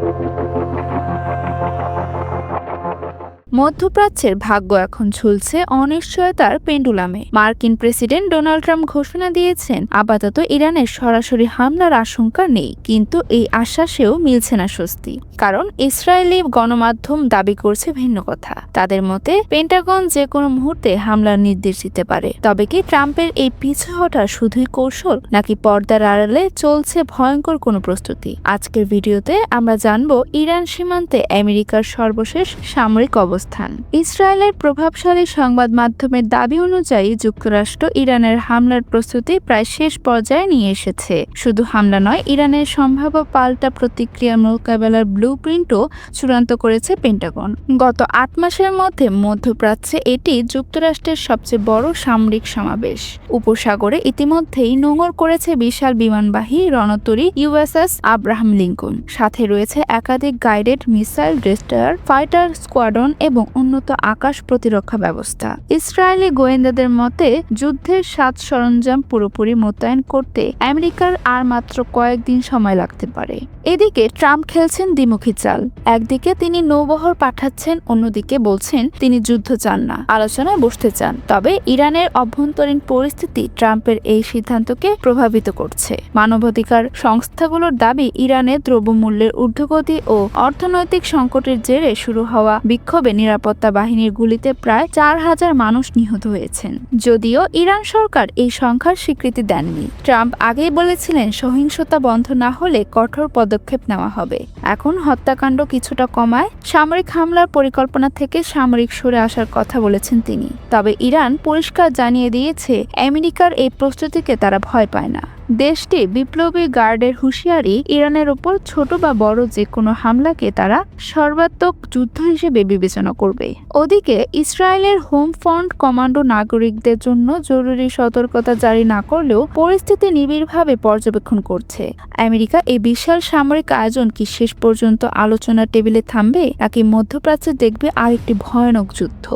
Thank you. মধ্যপ্রাচ্যের ভাগ্য এখন ঝুলছে অনিশ্চয়তার পেন্ডুলামে। মার্কিন প্রেসিডেন্ট ডোনাল্ড ট্রাম্প ঘোষণা দিয়েছেন, আপাতত ইরানের সরাসরি হামলার আশঙ্কা নেই, কিন্তু এই আশ্বাসেও মিলছে না স্বস্তি। কারণ ইসরায়েলি গণমাধ্যম দাবি করছে ভিন্ন কথা। তাদের মতে, পেন্টাগন যে কোনো মুহূর্তে হামলার নির্দেশ দিতে পারে। তবে কি ট্রাম্পের এই পিছু হটা শুধুই কৌশল, নাকি পর্দার আড়ালে চলছে ভয়ঙ্কর কোনো প্রস্তুতি? আজকের ভিডিওতে আমরা জানব ইরান সীমান্তে আমেরিকার সর্বশেষ সামরিক অবস্থান। ইসরায়েলের প্রভাবশালী সংবাদ মাধ্যমের দাবি অনুযায়ী যুক্তরাষ্ট্র ইরানের হামলার প্রস্তুতি প্রায় শেষ পর্যায়ে নিয়ে এসেছে। শুধু হামলা নয়, ইরানের সম্ভাব্য পাল্টা প্রতিক্রিয়া মোকাবেলার ব্লু প্রিন্টও চূড়ান্ত করেছে পেন্টাগন গত আট মাসের মধ্যে মধ্যপ্রাচ্যে এটি যুক্তরাষ্ট্রের সবচেয়ে বড় সামরিক সমাবেশ। উপসাগরে ইতিমধ্যেই নোঙর করেছে বিশাল বিমানবাহী রণতরী ইউএসএস আব্রাহাম লিঙ্কন। সাথে রয়েছে একাধিক guided missile destroyer fighter squadron এবং উন্নত আকাশ প্রতিরক্ষা ব্যবস্থা। ইসরায়েলি গোয়েন্দাদের মতে, যুদ্ধের সাত সরঞ্জাম পুরোপুরি মোতায়েন করতে আমেরিকার আর মাত্র কয়েকদিন সময় লাগতে পারে। এদিকে ট্রাম্প খেলছেন দ্বিমুখী চাল। একদিকে তিনি নৌবহর পাঠাচ্ছেন, অন্যদিকে বলছেন তিনি যুদ্ধ চান না, আলোচনায় বসতে চান। তবে ইরানের অভ্যন্তরীণ পরিস্থিতি ট্রাম্পের এই সিদ্ধান্তকে প্রভাবিত করছে। মানবাধিকার সংস্থাগুলোর দাবি ইরানে দ্রব্যমূল্যের ঊর্ধ্বগতি ও অর্থনৈতিক সংকটের জেরে শুরু হওয়া বিক্ষোভে নিরাপত্তা বাহিনীর গুলিতে প্রায় চার হাজার মানুষ নিহত হয়েছেন। যদিও ইরান সরকার এই সংখ্যার স্বীকৃতি দেননি। ট্রাম্প আগেই বলেছিলেন সহিংসতা বন্ধ না হলে কঠোর পদক্ষেপ নেওয়া হবে। এখন হত্যাকাণ্ড কিছুটা কমায় সামরিক হামলার পরিকল্পনা থেকে সামরিক সরে আসার কথা বলেছেন তিনি। তবে ইরান পরিষ্কার জানিয়ে দিয়েছে, আমেরিকার এই প্রস্তুতিকে তারা ভয় পায় না। দেশটি বিপ্লবী গার্ডের হুঁশিয়ারি ইরানের ওপর ছোট বা বড় যে কোনো হামলাকে তারা সর্বাত্মক যুদ্ধ হিসেবে বিবেচনা করবে। ওদিকে, ইসরায়েলের হোম ফ্রন্ট কমান্ডো নাগরিকদের জন্য জরুরি সতর্কতা জারি না করলেও পরিস্থিতি নিবিড়ভাবে পর্যবেক্ষণ করছে। আমেরিকা এই বিশাল সামরিক আয়োজন কি শেষ পর্যন্ত আলোচনার টেবিলে থামবে, নাকি মধ্যপ্রাচ্যে দেখবে আরেকটি ভয়ানক যুদ্ধ?